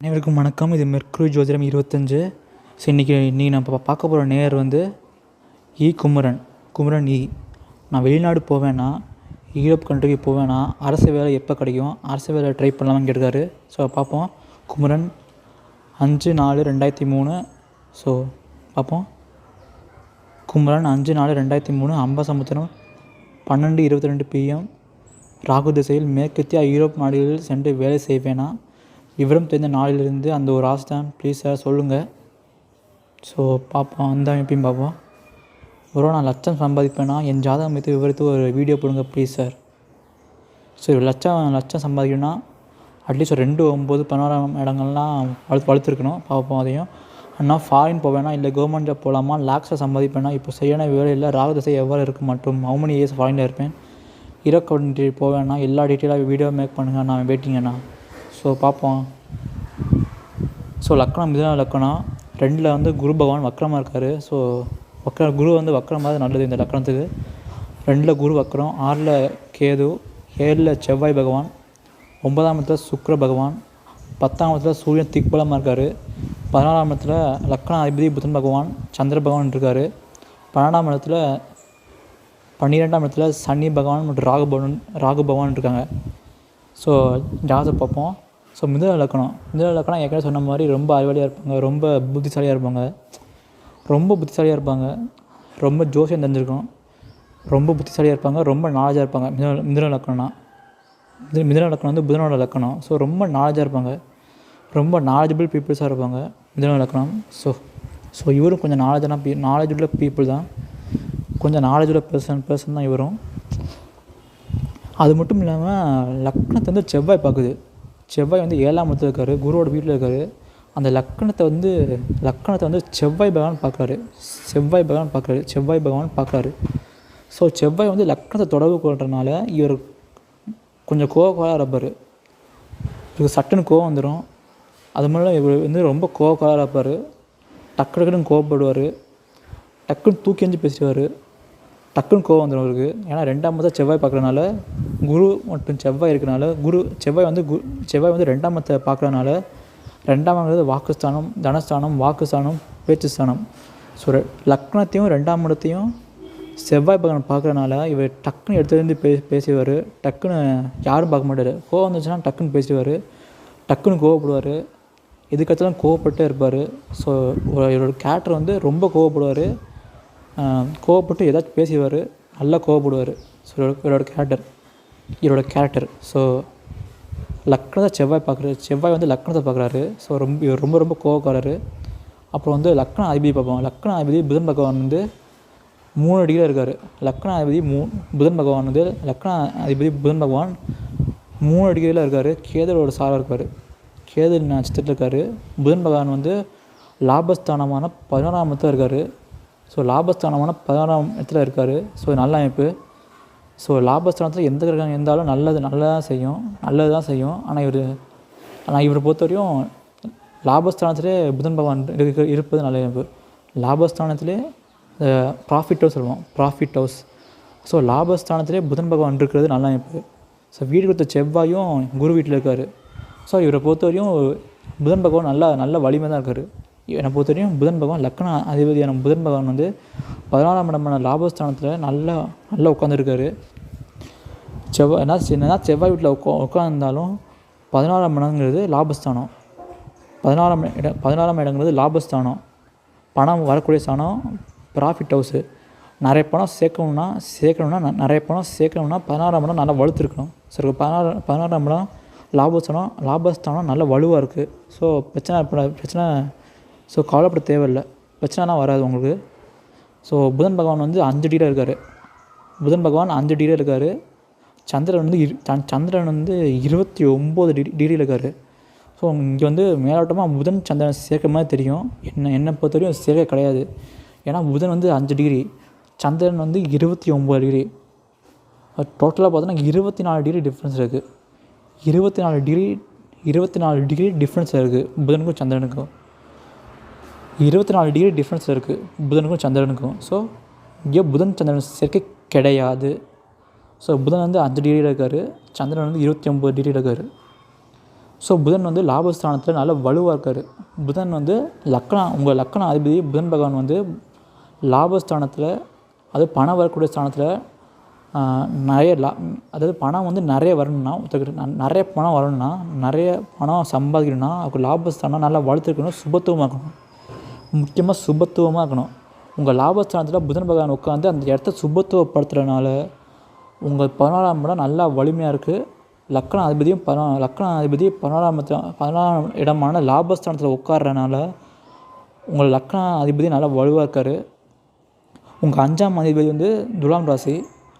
அனைவருக்கும் வணக்கம். இது மெர்க்ரு ஜோதிடம் இருபத்தஞ்சு. ஸோ இன்றைக்கி இன்றைக்கி நான் இப்போ பார்க்க போகிற நேயர் வந்து இ. குமரன். குமரன் இ. நான் வெளிநாடு போவேன்னா யூரோப் கண்ட்ரிக்கு போவேன்னா அரசு வேலை எப்போ கிடைக்கும்? அரசு வேலை ட்ரை பண்ணலாமான்னு கேட்டிருக்காரு. ஸோ பார்ப்போம். குமரன் அஞ்சு நாலு ரெண்டாயிரத்தி மூணு. ஸோ பார்ப்போம். குமரன் அஞ்சு நாலு ரெண்டாயிரத்தி மூணு அம்பசமுத்திரம் பன்னெண்டு இருபத்தி ரெண்டு பிஎம் ராகு திசையில் மேற்கத்திய ஐரோப் நாடுகளில் சென்று வேலை செய்வேனா? விவரம் தெரிந்த நாளிலிருந்து அந்த ஒரு ஆசை தான். ப்ளீஸ் சார் சொல்லுங்கள் ஸோ பார்ப்போம் அந்த எப்பயும் பார்ப்போம் ஒரு நான் லட்சம் சம்பாதிப்பேன்னா என் ஜாதகம் வைத்து விவரித்து ஒரு வீடியோ போடுங்க ப்ளீஸ் சார் ஸோ லட்சம் லட்சம் சம்பாதிக்கணும்னா அட்லீஸ்ட் ஒரு ரெண்டு ஒம்பது பதினோராம் இடங்கள்லாம் வளர்த்து வளர்த்துருக்கணும். பார்ப்போம் அதையும். அண்ணா ஃபாரின் போவேனா? இல்லை கவர்மெண்ட் ஜாப் போகலாமா லாக்ஸை சம்பாதிப்பேனா? இப்போ சரியான வேலை இல்லை. ராகு திசை எவ்வாறு இருக்க மற்றும் ஹவு many இயர்ஸ் ஃபாரினில் இருப்பேன்? இரக்கவுண்ட்ரி போவேன்னா எல்லா டீட்டெயிலாக வீடியோ மேக் பண்ணுங்கள் நான் வெயிட்டிங்கண்ணா ஸோ பார்ப்போம் ஸோ லக்கணம் மிதுன லக்கணம். ரெண்டில் வந்து குரு பகவான் வக்கரமாக இருக்கார். ஸோ வக்கர குரு வந்து வக்கரமாக நல்லது இந்த லக்கணத்துக்கு. ரெண்டில் குரு வக்கரம் ஆறில் கேது ஏழில் செவ்வாய் பகவான் ஒன்பதாம் இடத்துல சுக்கிர பகவான் பத்தாம் இடத்துல சூரியன் திக்பலமாக இருக்கார். பதினாலாம் இடத்துல லக்கண அதிபதி புதன் பகவான் சந்திர பகவான் இருக்கார். பன்னெண்டாம் இடத்துல பன்னிரெண்டாம் இடத்துல சனி பகவான் மற்றும் ராகு பகவான் ராகு பகவான் இருக்காங்க. ஸோ ஜாதகம் பார்ப்போம். ஸோ மிதுன இலக்கணம். மிதுன இலக்கணம் ஏற்கனவே சொன்ன மாதிரி ரொம்ப அறிவாளியாக இருப்பாங்க ரொம்ப புத்திசாலியாக இருப்பாங்க ரொம்ப புத்திசாலியாக இருப்பாங்க ரொம்ப ஜோசியம் தெரிஞ்சிருக்கும் ரொம்ப புத்திசாலியாக இருப்பாங்க ரொம்ப நாலேஜாக இருப்பாங்க. மிதுன மிதுன இலக்கணம்னா. மிது மிதுன இலக்கணம் வந்து புதனோட இலக்கணம். ஸோ ரொம்ப நாலேஜாக இருப்பாங்க. ரொம்ப நாலேஜபிள் பீப்புள்ஸாக இருப்பாங்க மிதுன இலக்கணம். ஸோ ஸோ இவரும் கொஞ்சம் நாலேஜான பீ நாலேஜ் உள்ள பீப்புள் தான். கொஞ்சம் நாலேஜ் உள்ள பர்சன் பர்சன் தான் இவரும். அது மட்டும் இல்லாமல் லக்னத்தை வந்து செவ்வாய் பார்க்குது. செவ்வாய் வந்து ஏழாம் இடத்துல இருக்கார் குருவோட வீட்டில் இருக்கார். அந்த லக்கணத்தை வந்து லக்கணத்தை வந்து செவ்வாய் பகவான் பார்க்குறாரு. செவ்வாய் பகவான் பார்க்குறாரு செவ்வாய் பகவான் பார்க்குறாரு. ஸோ செவ்வாய் வந்து லக்கணத்தை தொடர்பு கொள்றதுனால இவர் கொஞ்சம் கோவக்காலாக இருப்பார். இவருக்கு சட்டுன்னு கோவம் வந்துடும் அது மாதிரிலாம் இவர் வந்து ரொம்ப கோவக்காலாக இருப்பார். டக்கு டக்குன்னு கோவப்படுவார். டக்குன்னு தூக்கி எஞ்சு பேசிடுவார். டக்குன்னு கோவம் வந்துடும் அவருக்கு. ஏன்னா ரெண்டாம் மதம் செவ்வாய் பார்க்குறனால குரு மற்றும் செவ்வாய் இருக்கனால குரு செவ்வாய் வந்து கு செவ்வாய் வந்து ரெண்டாம் மதத்தை பார்க்குறனால ரெண்டாம்ங்கிறது வாக்குஸ்தானம் தனஸ்தானம் வாக்குஸ்தானம் பேச்சு ஸ்தானம் ஸோ லக்னத்தையும் ரெண்டாம் இடத்தையும் செவ்வாய் பகவான் பார்க்குறனால இவர் டக்குன்னு எடுத்துலேருந்து பே பேசுவார் டக்குன்னு யாரும் பார்க்க மாட்டார். கோவம் வந்துச்சுன்னா டக்குன்னு பேசுவார் டக்குன்னு கோவப்படுவார். எதுக்கெடுத்தாலும் கோவப்பட்டே இருப்பார். ஸோ இவரோட கேரக்டர் வந்து ரொம்ப கோவப்படுவார். கோவப்பட்டு ஏதாச்சும் பேசிடுவார் நல்லா கோவப்படுவார். ஸோ இவரோட கேரக்டர் இவரோட கேரக்டர் ஸோ லக்னத்தை செவ்வாய் பார்க்குறாரு. செவ்வாய் வந்து லக்னத்தை பார்க்குறாரு. ஸோ ரொம்ப இவர் ரொம்ப ரொம்ப கோவக்காரர். அப்புறம் வந்து லக்ன அதிபதி பார்ப்போம் லக்ன அதிபதி புதன் பகவான் வந்து மூணு டிகிரியில் இருக்கார். லக்ன அதிபதி மூ புதன் பகவான் வந்து லக்ன அதிபதி புதன் பகவான் மூணு டிகிரியில் இருக்கார். கேதரோட சாராக இருக்கார். கேது நட்சத்திரத்தில் இருக்கார். புதன் பகவான் வந்து லாபஸ்தானமான பதினோராம் இருக்கார். ஸோ லாபஸ்தானமான பதினாறாம் இடத்துல இருக்கார். ஸோ நல்ல அமைப்பு. ஸோ லாபஸ்தானத்தில் எந்த கிரகம் இருந்தாலும் நல்லது நல்லதாக செய்யும். நல்லது தான் செய்யும். ஆனால் இவர் ஆனால் இவரை பொறுத்தவரையும் லாபஸ்தானத்திலே புதன் பகவான் இருக்க இருப்பது நல்ல அமைப்பு. லாபஸ்தானத்திலே ப்ராஃபிட் ஹவுஸ் சொல்லுவோம். ப்ராஃபிட் ஹவுஸ் ஸோ லாபஸ்தானத்திலே புதன் பகவான் இருக்கிறது நல்ல அமைப்பு. ஸோ வீடு கொடுத்த செவ்வாயும் குரு வீட்டில் இருக்கார். ஸோ இவரை பொறுத்தவரையும் புதன் பகவான் நல்லா நல்ல வலிமை தான் இருக்கார். என்னை பொறுத்தவரையும் புதன் பகவான் லக்ன அதிபதியான புதன் பகவான் வந்து பதினாலாம் இடமான லாபஸ்தானத்தில் நல்லா நல்லா உட்காந்துருக்காரு செவ்வாய் என்ன என்ன செவ்வாய் வீட்டில் உட்கா உட்காந்துருந்தாலும் பதினாறாம் இடங்கிறது லாபஸ்தானம். பதினாறாம் இடம் பதினாறாம் இடங்கிறது லாபஸ்தானம். பணம் வரக்கூடிய ஸ்தானம் ப்ராஃபிட் ஹவுஸு நிறைய பணம் சேர்க்கணும்னா சேர்க்கணும்னா நிறைய பணம் சேர்க்கணும்னா பதினாறாம் இடம் நல்லா வலுத்துருக்கணும். சரி பதினாறு பதினாறாம் இடம் லாபஸ்தானம் லாபஸ்தானம் நல்ல வலுவாக இருக்குது ஸோ பிரச்சனை பிரச்சனை ஸோ கவலைப்பட தேவையில்லை. பிரச்சனைலாம் வராது உங்களுக்கு. ஸோ புதன் பகவான் வந்து அஞ்சு டிகிரியில் இருக்கார். புதன் பகவான் அஞ்சு டிகிரியில் இருக்கார். சந்திரன் வந்து இரு சந்திரன் வந்து இருபத்தி ஒம்பது டிகிரி டிகிரியில் இருக்கார். ஸோ இங்கே வந்து மேலோட்டமாக புதன் சந்திரன் சேர்க்க மாதிரி தெரியும். என்ன என்னை பொறுத்தவரையும் சேர்க்க கிடையாது. ஏன்னா புதன் வந்து அஞ்சு டிகிரி சந்திரன் வந்து இருபத்தி ஒம்பது டிகிரி. டோட்டலாக பார்த்தோன்னா இருபத்தி நாலு டிகிரி டிஃப்ரென்ஸ் இருக்குது இருபத்தி நாலு டிகிரி இருபத்தி நாலு டிகிரி டிஃப்ரென்ஸ் இருக்குது புதனுக்கும் சந்திரனுக்கும். இருபத்தி நாலு டிகிரி டிஃப்ரென்ஸ் இருக்குது புதனுக்கும் சந்திரனுக்கும். ஸோ இங்கே புதன் சந்திரன் சேர்க்கை கிடையாது. ஸோ புதன் வந்து அஞ்சு டிகிரியில் இருக்கார். சந்திரன் வந்து இருபத்தி ஒம்பது டிகிரியில் இருக்கார். ஸோ புதன் வந்து லாபஸ்தானத்தில் நல்ல வலுவாக இருக்கார். புதன் வந்து லக்னா உங்கள் லக்ன அதிபதி புதன் பகவான் வந்து லாபஸ்தானத்தில் அது பணம் வரக்கூடிய ஸ்தானத்தில் நிறைய லா அதாவது பணம் வந்து நிறைய வரணும்னா ஒருத்தருக்கு ந- நிறைய பணம் வரணும்னா நிறைய பணம் சம்பாதிக்கணும்னா அவருக்கு லாபஸ்தானம் நல்லா வளர்த்துருக்கணும் சுபத்துவமாக இருக்கணும். முக்கியமாக சுபத்துவமாக இருக்கணும் உங்கள் லாபஸ்தானத்தில் புதன் பகவான் உட்காந்து அந்த இடத்த சுபத்துவப்படுத்துறதுனால உங்கள் பதினாலாம் இடம் நல்லா வலிமையாக இருக்குது லக்கண அதிபதியும் பதினா லக்கண அதிபதி பதினாலாமத்தில் பதினாலாம் இடமான லாபஸ்தானத்தில் உட்கார்றனால உங்கள் லக்கண அதிபதி நல்லா வலுவாக இருக்கார். உங்கள் அஞ்சாம் அதிபதி வந்து துலாம் ராசி.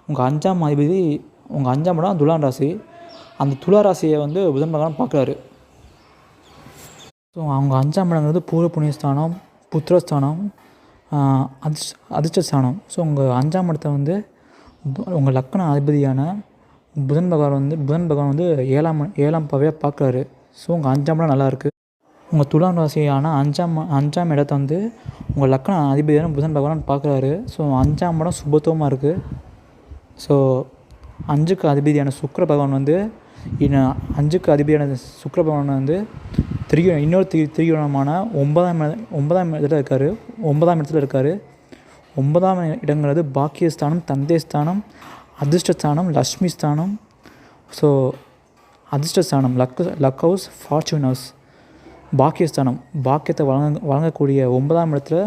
உங்கள் அஞ்சாம் அதிபதி உங்கள் அஞ்சாம் இடம் துலாம் ராசி. அந்த துலா ராசியை வந்து புதன் பகவான் பார்க்குறாரு. ஸோ அவங்க அஞ்சாம் இடங்கிறது பூர்வ புண்ணியஸ்தானம். புத்திரஸ்தானம் அதிர்ஷ் அதிர்ஷ்டஸ்தானம். ஸோ உங்கள் அஞ்சாம் இடத்த வந்து உங்கள் லக்கண அதிபதியான புதன் பகவான் வந்து புதன் பகவான் வந்து ஏழாம் ஏழாம் பவையாக பார்க்குறாரு. ஸோ உங்கள் அஞ்சாம் இடம் நல்லாயிருக்கு உங்கள் துலாம் ராசியான அஞ்சாம் அஞ்சாம் இடத்த வந்து உங்கள் லக்கண அதிபதியான புதன் பகவான் பார்க்குறாரு. ஸோ அஞ்சாம் இடம் சுபத்துவமாக இருக்குது ஸோ அஞ்சுக்கு அதிபதியான சுக்கர பகவான் வந்து இன்னும் அஞ்சுக்கு அதிபதியான சுக்கிர பகவான் வந்து திரிகோ இன்னொரு திரி திரிகோணமான ஒன்பதாம் ஒன்பதாம் இடத்துல இருக்கார். ஒன்பதாம் இடத்துல இருக்கார். ஒன்பதாம் இடங்கிறது பாக்கியஸ்தானம் தந்தைஸ்தானம் அதிர்ஷ்டஸ்தானம் லக்ஷ்மி ஸ்தானம் so அதிர்ஷ்டஸ்தானம் luck luck house fortune house பாக்கியஸ்தானம் பாக்கியத்தை வழங்க வழங்கக்கூடிய ஒன்பதாம் இடத்துல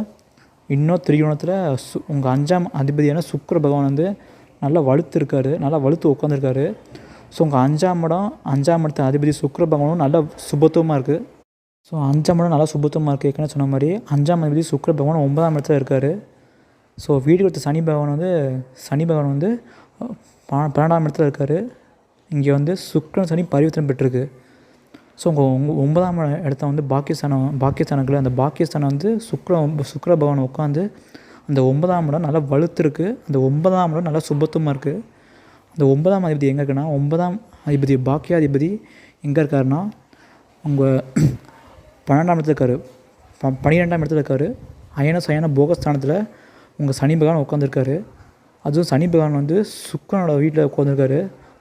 இன்னும் திரிகோணத்தில் சு உங்கள் அஞ்சாம் அதிபதியான சுக்கர பகவான் வந்து நல்லா வலுத்து இருக்காரு நல்லா வலுத்து உட்காந்துருக்காரு ஸோ உங்கள் அஞ்சாம் இடம் அஞ்சாம் இடத்த அதிபதி சுக்கர பகவானும் நல்லா சுபத்துவமாக இருக்குது ஸோ அஞ்சாம் இடம் நல்லா சுபத்துவமாக இருக்குது ஏற்கனவே சொன்ன மாதிரி அஞ்சாம் அதிபதி சுக்கர பகவான் ஒன்பதாம் இடத்துல இருக்கார். ஸோ வீடு கொடுத்த சனி பகவான் வந்து சனி பகவான் வந்து ப- பன்னெண்டாம் இடத்துல இருக்கார். இங்கே வந்து சுக்கரன் சனி பரிவர்த்தனை பெற்றிருக்கு. ஸோ உங்கள் உங்கள் ஒன்பதாம் இடத்த வந்து பாக்கியஸ்தானம் பாகிஸ்தானுக்குள்ள அந்த பாக்கியஸ்தானம் வந்து சுக்ர சுக்கிர பகவான் உட்காந்து அந்த ஒன்பதாம் இடம் நல்லா வலுத்துருக்கு. அந்த ஒன்பதாம் இடம் நல்லா சுபத்துவமாக இருக்குது அந்த ஒன்பதாம் அதிபதி எங்கே இருக்குன்னா ஒன்பதாம் அதிபதி பாக்கியாதிபதி எங்கே இருக்காருன்னா உங்கள் பன்னெண்டாம் இடத்துல இருக்காரு. ப பன்னிரெண்டாம் இடத்துல இருக்காரு. அயன சயன போகஸ்தானத்தில் உங்கள் சனி பகவான் உட்காந்துருக்காரு அதுவும் சனி பகவான் வந்து சுக்கரனோட வீட்டில் உட்காந்துருக்காரு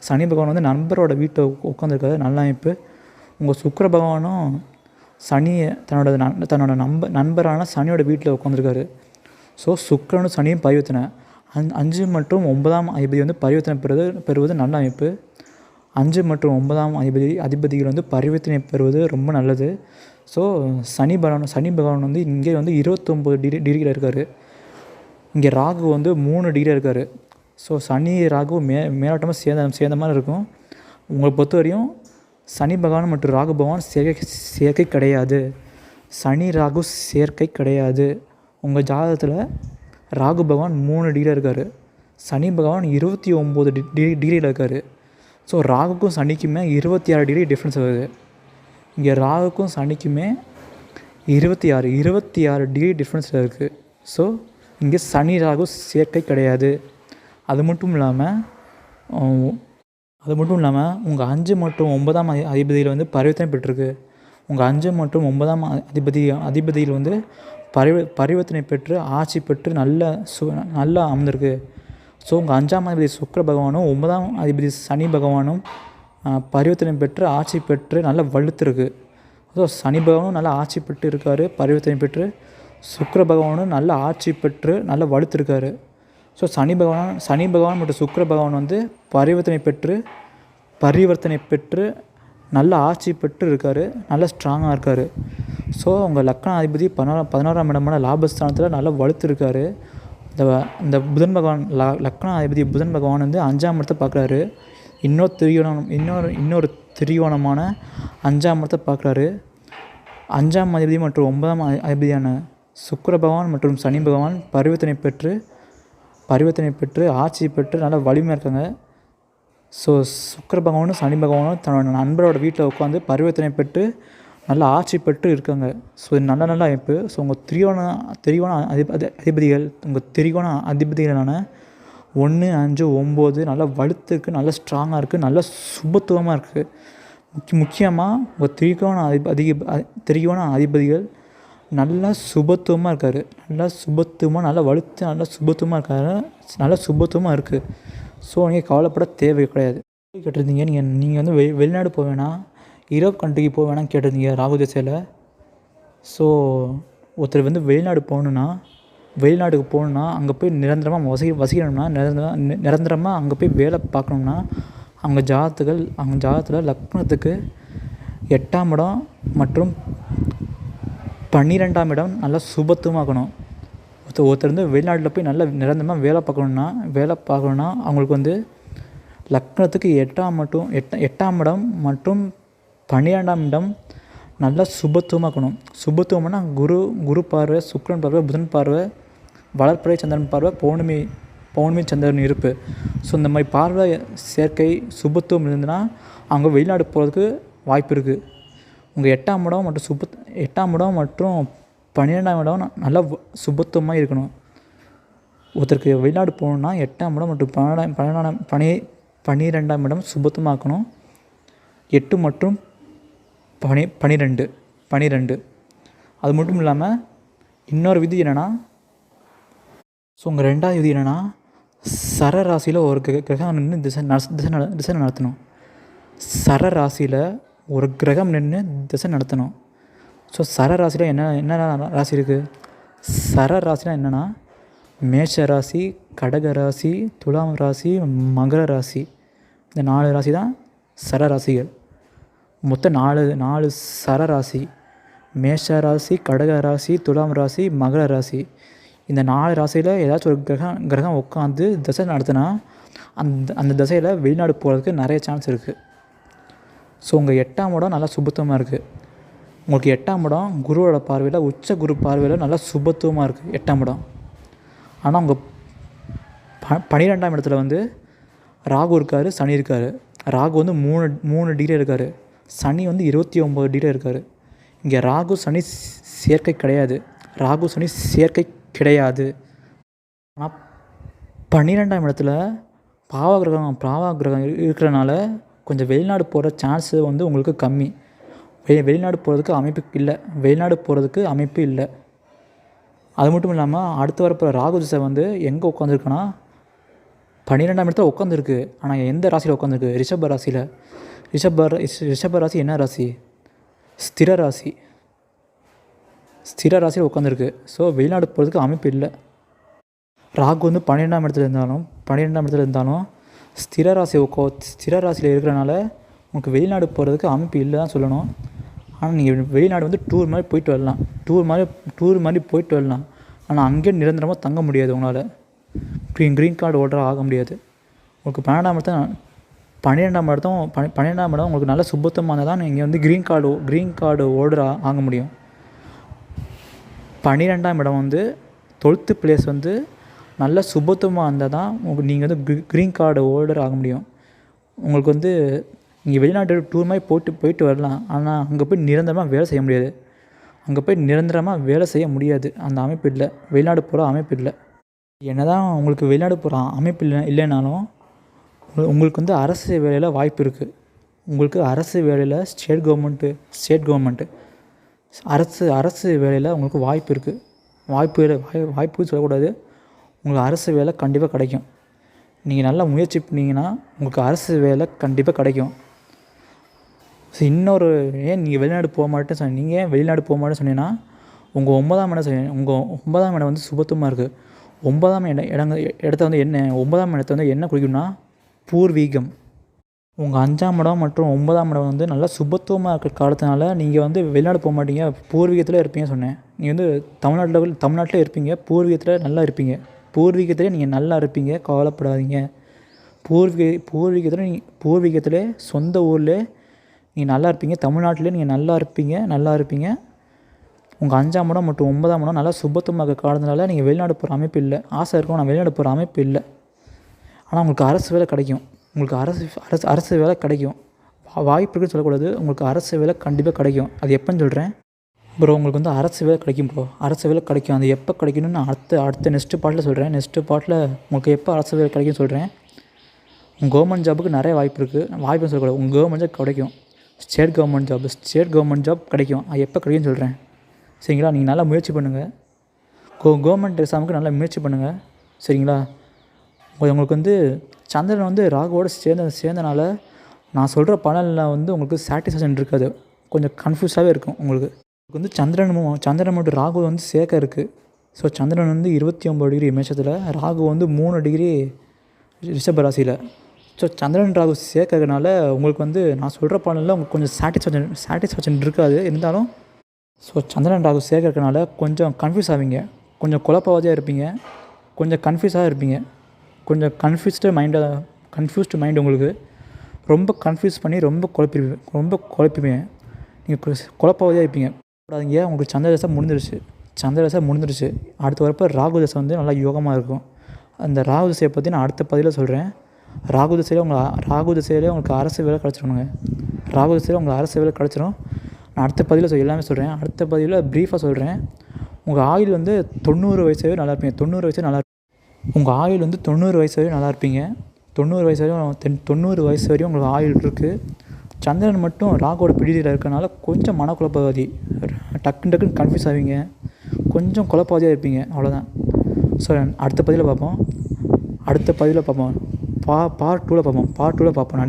சனி பகவான் வந்து நண்பரோட வீட்டில் உட்காந்துருக்காரு நல்ல அமைப்பு. உங்கள் சுக்கர பகவானும் சனி தன்னோட நன் தன்னோட நம்ப நண்பரான சனியோட வீட்டில் உட்காந்துருக்காரு ஸோ சுக்கிரனும் சனியும் பரிவர்த்தனை. அஞ் அஞ்சு மற்றும் ஒன்பதாம் அதிபதி வந்து பரிவர்த்தனை பெறுவது பெறுவது நல்ல அமைப்பு. அஞ்சு மற்றும் ஒன்பதாம் அதிபதி அதிபதிகள் வந்து பரிவர்த்தனை பெறுவது ரொம்ப நல்லது. ஸோ சனி பகவான் சனி பகவான் வந்து இங்கே வந்து இருபத்தொம்போது டிகிரி டிகிரியில் இருக்கார். இங்கே ராகு வந்து மூணு டிகிரி இருக்கார். ஸோ சனி ராகு மே மேலோட்டமாக சேர்ந்த சேர்ந்த மாதிரி இருக்கும். உங்களை பொறுத்த வரையும் சனி பகவான் மற்றும் ராகு பகவான் சேர்க்கை சேர்க்கை கிடையாது. சனி ராகு சேர்க்கை கிடையாது. உங்கள் ஜாதகத்தில் ராகு பகவான் மூணு டிகிரியில் இருக்கார். சனி பகவான் இருபத்தி ஒம்பது டிகிரி டிகிரியில் இருக்கார். ஸோ ராகுக்கும் சனிக்குமே இருபத்தி ஆறு டிகிரி டிஃப்ரென்ஸ் வருது. இங்கே ராகுக்கும் சனிக்குமே இருபத்தி ஆறு இருபத்தி ஆறு டிகிரி டிஃப்ரென்ஸில் இருக்குது ஸோ இங்கே சனி ராகு சேர்க்கை கிடையாது. அது மட்டும் இல்லாமல் அது மட்டும் இல்லாமல் உங்கள் அஞ்சு மற்றும் ஒன்பதாம் அதிபதியில் வந்து பரிவர்த்தனை பெற்றிருக்கு. உங்கள் அஞ்சு மற்றும் ஒன்பதாம் அதிபதி அதிபதியில் வந்து பரிவ பரிவர்த்தனை பெற்று ஆட்சி பெற்று நல்ல சு நல்லா அமர்ந்திருக்கு. ஸோ உங்கள் அஞ்சாம் அதிபதி சுக்கர பகவானும் ஒன்பதாம் அதிபதி சனி பகவானும் பரிவர்த்தனை பெற்று ஆட்சி பெற்று நல்லா வலுத்திருக்கு. ஸோ சனி பகவானும் நல்லா ஆட்சி பெற்று இருக்கார் பரிவர்த்தனை பெற்று சுக்கர பகவானும் நல்ல ஆட்சி பெற்று நல்லா வலுத்திருக்காரு. ஸோ சனி பகவான் சனி பகவான் மற்றும் சுக்கர பகவான் வந்து பரிவர்த்தனை பெற்று பரிவர்த்தனை பெற்று நல்ல ஆட்சி பெற்று இருக்கார் நல்ல ஸ்ட்ராங்காக இருக்கார். ஸோ அவங்க லக்னாதிபதி அதிபதி பதினோராம் பதினாறாம் இடமான லாபஸ்தானத்தில் நல்லா வலுத்துருக்காரு. இந்த இந்த புதன் பகவான் ல லக்னாதிபதி புதன் பகவான் வந்து அஞ்சாம் இடத்தை பார்க்குறாரு இன்னொரு திரியோணம் இன்னொரு இன்னொரு திரியோணமான அஞ்சாம் இடத்தை பார்க்குறாரு அஞ்சாம் அதிபதி மற்றும் ஒன்பதாம் அதிபதியான சுக்கர பகவான் மற்றும் சனி பகவான் பரிவர்த்தனை பெற்று பரிவர்த்தனை பெற்று ஆட்சி பெற்று நல்லா வலிமையாக இருக்காங்க. ஸோ சுக்கிர பகவானும் சனி பகவானும் தன்னோட நண்பரோட வீட்டில் உட்காந்து பரிவர்த்தனை பெற்று நல்லா ஆட்சி பெற்று இருக்காங்க. ஸோ இது நல்ல நல்ல அமைப்பு. ஸோ உங்கள் திரிகோண திரிகோண அதிப அதி- அதிபதிகள் உங்கள் திரிகோண அதிபதிகளான ஒன்று அஞ்சு ஒம்பது நல்லா வலுத்துருக்கு நல்லா ஸ்ட்ராங்காக இருக்குது நல்லா சுபத்துவமாக இருக்குது முக்கிய முக்கியமாக உங்கள் திரிகோண அதிப அதிக திரிகோண அதிபதிகள் நல்லா சுபத்துவமாக இருக்கார். நல்லா சுபத்துவமாக நல்லா வலுத்து நல்லா சுபத்துவமாக இருக்காரு. நல்லா சுபத்துவமாக இருக்குது ஸோ நீங்கள் கவலைப்பட தேவை கிடையாது. கேட்டிருந்தீங்க நீங்கள் நீங்கள் வந்து வெ வெளிநாடு போக வேணாம். யூரோப் கண்ட்ரிக்கு போக வேணாம்னு கேட்டிருந்தீங்க ராகு திசையில். ஸோ ஒருத்தர் வந்து வெளிநாடு போகணுன்னா வெளிநாட்டுக்கு போகணுன்னா அங்கே போய் நிரந்தரமாக வசி வசிக்கணும்னா நிரந்தரமாக நிரந்தரமாக அங்கே போய் வேலை பார்க்கணும்னா அவங்க ஜாதகங்கள் அவங்க ஜாதகத்தில் லக்னத்துக்கு எட்டாம் இடம் மற்றும் பன்னிரெண்டாம் இடம் நல்லா சுபத்துவமாக்கணும் ஒருத்தர் ஒருத்தர் வந்து வெளிநாட்டில் போய் நல்லா நிரந்தரமாக வேலை பார்க்கணுன்னா வேலை பார்க்கணுன்னா அவங்களுக்கு வந்து லக்னத்துக்கு எட்டாம் மட்டும் எட்ட எட்டாம் இடம் மற்றும் பன்னிரெண்டாம் இடம் நல்லா சுபத்துவமாக்கணும் சுபத்துவம்னா குரு குரு பார்வை சுக்ரன் பார்வை புதன் பார்வை வளர்ப்பிறை சந்திரன் பார்வை பௌர்ணமி பௌர்ணமி சந்திரன் இருப்பு. ஸோ இந்த மாதிரி பார்வை சேர்க்கை சுபத்துவம் இருந்ததுன்னா அவங்க வெளிநாடு போகிறதுக்கு வாய்ப்பு இருக்குது உங்கள் எட்டாம் இடம் மற்றும் சுப எட்டாம் இடம் மற்றும் பன்னிரெண்டாம் இடம் நல்லா சுபத்துவமாக இருக்கணும். ஒருத்தருக்கு வெளிநாடு போகணுன்னா எட்டாம் இடம் மற்றும் பன்னெண்டாம் பன்னெண்டாம் பனி பன்னிரெண்டாம் இடம் சுபத்துவமாக்கணும். எட்டு மற்றும் பனி பனிரெண்டு பனிரெண்டு. அது மட்டும் இல்லாமல் இன்னொரு விதி என்னென்னா ஸோ உங்கள் ரெண்டாவது விதி என்னென்னா சர ராசியில் ஒரு கிர- கிரகம் நின்று திசை நட- திசை திசை நடத்தணும். சர ராசியில் ஒரு கிரகம் நின்று திசை நடத்தணும். ஸோ சர ராசியில் என்ன என்ன ராசி இருக்குது சர ராசினா என்னென்னா மேஷ ராசி கடக ராசி துலாம் ராசி மகர ராசி. இந்த நாலு ராசி தான் சர ராசிகள். மொத்தம் நாலு நாலு சர ராசி. மேஷ ராசி கடக ராசி துலாம் ராசி மகர ராசி. இந்த நாலு ராசியில் ஏதாச்சும் ஒரு கிரகம் கிரகம் உட்காந்து தசை நடத்தினா அந்த அந்த திசையில் வெளிநாடு போகிறதுக்கு நிறைய சான்ஸ் இருக்குது ஸோ உங்கள் எட்டாம் இடம் நல்லா சுபத்தமாக இருக்குது உங்களுக்கு எட்டாம் இடம் குருவோட பார்வையில் உச்ச குரு பார்வையில் நல்லா சுபத்துவமாக இருக்குது எட்டாம் இடம். ஆனால் உங்கள் ப பன்னிரெண்டாம் இடத்துல வந்து ராகு இருக்கார் சனி இருக்கார். ராகு வந்து மூணு மூணு டிகிரி இருக்கார். சனி வந்து இருபத்தி ஒம்பது டிகிரி இருக்கார். இங்கே ராகு சனி சேர்க்கை கிடையாது. ராகு சனி சேர்க்கை கிடையாது. ஆனால் பன்னிரெண்டாம் இடத்துல பாவ கிரகம் பாவ கிரகம் இருக்கிறனால கொஞ்சம் வெளிநாடு போகிற சான்ஸு வந்து உங்களுக்கு கம்மி. வெ வெளிநாடு போகிறதுக்கு அமைப்பு இல்லை. வெளிநாடு போகிறதுக்கு அமைப்பு இல்லை. அது மட்டும் இல்லாமல் அடுத்து வரப்போகிற ராகு திசை வந்து எங்கே உட்காந்துருக்குன்னா பன்னிரெண்டாம் இடத்துல உட்காந்துருக்கு ஆனால் எந்த ராசியில் உட்காந்துருக்கு ரிஷப ராசியில். ரிஷப ரா- ரிஷப ராசி என்ன ராசி? ஸ்திர ராசி. ஸ்திர ராசியில் உட்காந்துருக்கு ஸோ வெளிநாடு போகிறதுக்கு அமைப்பு இல்லை. ராகு வந்து பன்னிரெண்டாம் இடத்துல இருந்தாலும் பன்னிரெண்டாம் இடத்துல இருந்தாலும் ஸ்திர ராசி உக்கோ ஸ்திர ராசியில் இருக்கிறனால உனக்கு வெளிநாடு போகிறதுக்கு அமைப்பு இல்லை தான் சொல்லணும். ஆனால் நீங்கள் வெளிநாடு வந்து டூர் மாதிரி போயிட்டு வரலாம். டூர் மாதிரி டூர் மாதிரி போயிட்டு வரலாம். ஆனால் அங்கேயே நிரந்தரமாக தங்க முடியாது உங்களால். க்ரீன் க்ரீன் கார்டு ஓல்டராக ஆக முடியாது. உங்களுக்கு பன்னெண்டாம் இடத்த பன்னிரெண்டாம் இடத்தும் பனி பன்னிரெண்டாம் இடம் உங்களுக்கு நல்ல சுபத்தமாக இருந்தால் தான் நீங்கள் வந்து க்ரீன் கார்டு க்ரீன் கார்டு ஓல்டராக ஆக முடியும். பன்னிரெண்டாம் இடம் வந்து டுவெல்த்து பிளேஸ் வந்து நல்ல சுபத்துவமாக இருந்தால் தான் உங்களுக்கு நீங்கள் வந்து க்ரீ க்ரீன் கார்டு ஹோல்டர் ஆக முடியும். உங்களுக்கு வந்து நீங்கள் வெளிநாட்டு டூர் மாதிரி போட்டு போயிட்டு வரலாம். ஆனால் அங்கே போய் நிரந்தரமாக வேலை செய்ய முடியாது. அங்கே போய் நிரந்தரமாக வேலை செய்ய முடியாது. அந்த அமைப்பு இல்லை. வெளிநாடு போகிற அமைப்பு இல்லை. என்ன தான் உங்களுக்கு வெளிநாடு போகிற அமைப்பு இல்லை இல்லைனாலும் உங்களுக்கு வந்து அரசு வேலையில் வாய்ப்பு இருக்குது உங்களுக்கு அரசு வேலையில் ஸ்டேட் கவர்மெண்ட்டு ஸ்டேட் கவர்மெண்ட்டு அரசு அரசு வேலையில் உங்களுக்கு வாய்ப்பு இருக்குது வாய்ப்பு இல்லை, வாய் வாய்ப்பு சொல்லக்கூடாது. உங்களுக்கு அரசு வேலை கண்டிப்பாக கிடைக்கும். நீங்கள் நல்லா முயற்சி பண்ணிங்கன்னா உங்களுக்கு அரசு வேலை கண்டிப்பாக கிடைக்கும். ஸோ இன்னொரு ஏன் நீங்கள் வெளிநாடு போக மாட்டேன் சொன்ன நீங்கள் ஏன் வெளிநாடு போக மாட்டேன்னு சொன்னீங்கன்னா உங்கள் ஒன்பதாம் இடம் சொன்னீங்க உங்கள் ஒன்பதாம் இடம் வந்து சுபத்துவமாக இருக்குது ஒன்பதாம் இடம் இடங்க இடத்த வந்து என்ன ஒன்பதாம் இடத்த வந்து என்ன குறிக்கும்னா பூர்வீகம். உங்கள் அஞ்சாம் இடம் மற்றும் ஒன்பதாம் இடம் வந்து நல்லா சுபத்துவமாக இருக்கிற காலத்தினால நீங்கள் வந்து வெளிநாடு போக மாட்டீங்க. பூர்வீகத்தில் இருப்பீங்கன்னு சொன்னேன். நீங்கள் வந்து தமிழ்நாட்டில் தமிழ்நாட்டில் இருப்பீங்க. பூர்வீகத்தில் நல்லா இருப்பீங்க. பூர்வீகத்திலே நீங்கள் நல்லா இருப்பீங்க. கவலைப்படாதீங்க. பூர்வீக பூர்வீகத்தில் நீங்கள் பூர்வீகத்தில் சொந்த ஊரில் நீங்கள் நல்லா இருப்பீங்க. தமிழ்நாட்டிலே நீங்கள் நல்லா இருப்பீங்க. நல்லா இருப்பீங்க. உங்கள் அஞ்சாம் இடம் மற்றும் ஒன்பதாம் இடம் நல்லா சுபத்தமாக காலத்தினால நீங்கள் வெளிநாடு போகிற அமைப்பு இல்லை. ஆசை இருக்கும். ஆனால் வெளிநாடு போகிற அமைப்பு இல்லை. ஆனால் உங்களுக்கு அரசு வேலை கிடைக்கும். உங்களுக்கு அரசு அரசு அரசு வேலை கிடைக்கும். வாய்ப்பு இருக்குன்னு சொல்லக்கூடாது. உங்களுக்கு அரசு வேலை கண்டிப்பாக கிடைக்கும். அது எப்போன்னு சொல்கிறேன் ப்ரோ உங்களுக்கு வந்து அரசு வேலை கிடைக்கும் ப்ரோ அரசு வேலை கிடைக்கும். அது எப்போ கிடைக்கணும்னு நான் அடுத்த அடுத்த நெக்ஸ்ட்டு பாட்டில் சொல்கிறேன் நெக்ஸ்ட்டு பாட்டில் உங்களுக்கு எப்போ அரசு வேலை கிடைக்கும்னு சொல்கிறேன் உங்கள் கவர்மெண்ட் ஜாபுக்கு நிறைய வாய்ப்பு இருக்குது வாய்ப்புன்னு சொல்லக்கூடாது. உங்கள் கவர்மெண்ட் ஜாப் கிடைக்கும். State government job state government job கிடைக்கும். அது எப்போ கிடைக்கும்னு சொல்கிறேன் சரிங்களா? நீங்கள் நல்லா முயற்சி பண்ணுங்கள் கோ கவர்மெண்ட் எக்ஸாமுக்கு நல்லா முயற்சி பண்ணுங்கள் சரிங்களா? உங்களுக்கு வந்து சந்திரன் வந்து ராகுவோடு சேர்ந்த சேர்ந்தனால நான் சொல்கிற பலனில் வந்து உங்களுக்கு சாட்டிஸ்ஃபேக்ஷன் இருக்காது. கொஞ்சம் கன்ஃபியூஸாகவே இருக்கும் உங்களுக்கு. உங்களுக்கு வந்து சந்திரன் சந்திரன் மட்டும் ராகு வந்து சேர்க்க இருக்குது ஸோ சந்திரன் வந்து இருபத்தி ஒம்பது டிகிரி மேஷத்தில் ராகு வந்து மூணு டிகிரி ரிஷப ராசியில். ஸோ சந்திரன் ராகு சேர்க்கறதுனால உங்களுக்கு வந்து நான் சொல்கிற பாடலில் உங்களுக்கு கொஞ்சம் சாட்டிஸ்ஃபேக்ஷன் சாட்டிஸ்ஃபேக்ஷன் இருக்காது. இருந்தாலும் ஸோ சந்திரன் ராகு சேர்க்கறதுனால கொஞ்சம் கன்ஃபியூஸ் ஆவீங்க. கொஞ்சம் குழப்பவாதியாக இருப்பீங்க. கொஞ்சம் கன்ஃபியூஸாக இருப்பீங்க. கொஞ்சம் கன்ஃபியூஸ்டு மைண்டாக கன்ஃபியூஸ்டு மைண்ட் உங்களுக்கு. ரொம்ப கன்ஃபியூஸ் பண்ணி ரொம்ப குழப்பிடுவீங்க. ரொம்ப குழப்பிப்பீங்க நீங்கள் குழப்பவாதியாக இருப்பீங்க. கூடாதீங்க. உங்களுக்கு சந்திர முடிஞ்சிருச்சு. சந்திர முடிஞ்சிருச்சு. அடுத்து வரப்போ ராகு தசை வந்து நல்லா யோகமாக இருக்கும். அந்த ராகு தசையை பற்றி நான் அடுத்த பதிவில் சொல்கிறேன் ராகு தசையில் உங்களை ராகு திசையிலே உங்களுக்கு அரசு வேலை கிடச்சிருணுங்க ராகு திசையில் உங்களுக்கு அரசு வேலை கிடச்சிரும். நான் அடுத்த பதிவில் எல்லாமே சொல்கிறேன் அடுத்த பதிவில் ப்ரீஃபாக சொல்கிறேன் உங்கள் ஆயுள் வந்து தொண்ணூறு வயசு நல்லா இருப்பீங்க. தொண்ணூறு வயசு நல்லா உங்கள் ஆயுள் வந்து தொண்ணூறு வயசு வரையும் நல்லா இருப்பீங்க. தொண்ணூறு வயசு வரையும் தென் தொண்ணூறு வயசு வரையும் உங்களுக்கு ஆயுள் இருக்குது சந்திரன் மட்டும் ராகோட பிடியில் இருக்கனால கொஞ்சம் மனக்குழப்பவாதி. டக்குன்னு டக்குன்னு கன்ஃபியூஸ் ஆவீங்க. கொஞ்சம் குழப்பவாதியாக இருப்பீங்க. அவ்வளோதான் ஸோ அடுத்த பதிவில் பார்ப்போம். அடுத்த பதிவில் பார்ப்போம். பா பார்ட் டூவில் பார்ப்போம். பார்ட் டூவில் பார்ப்போம். நன்றி.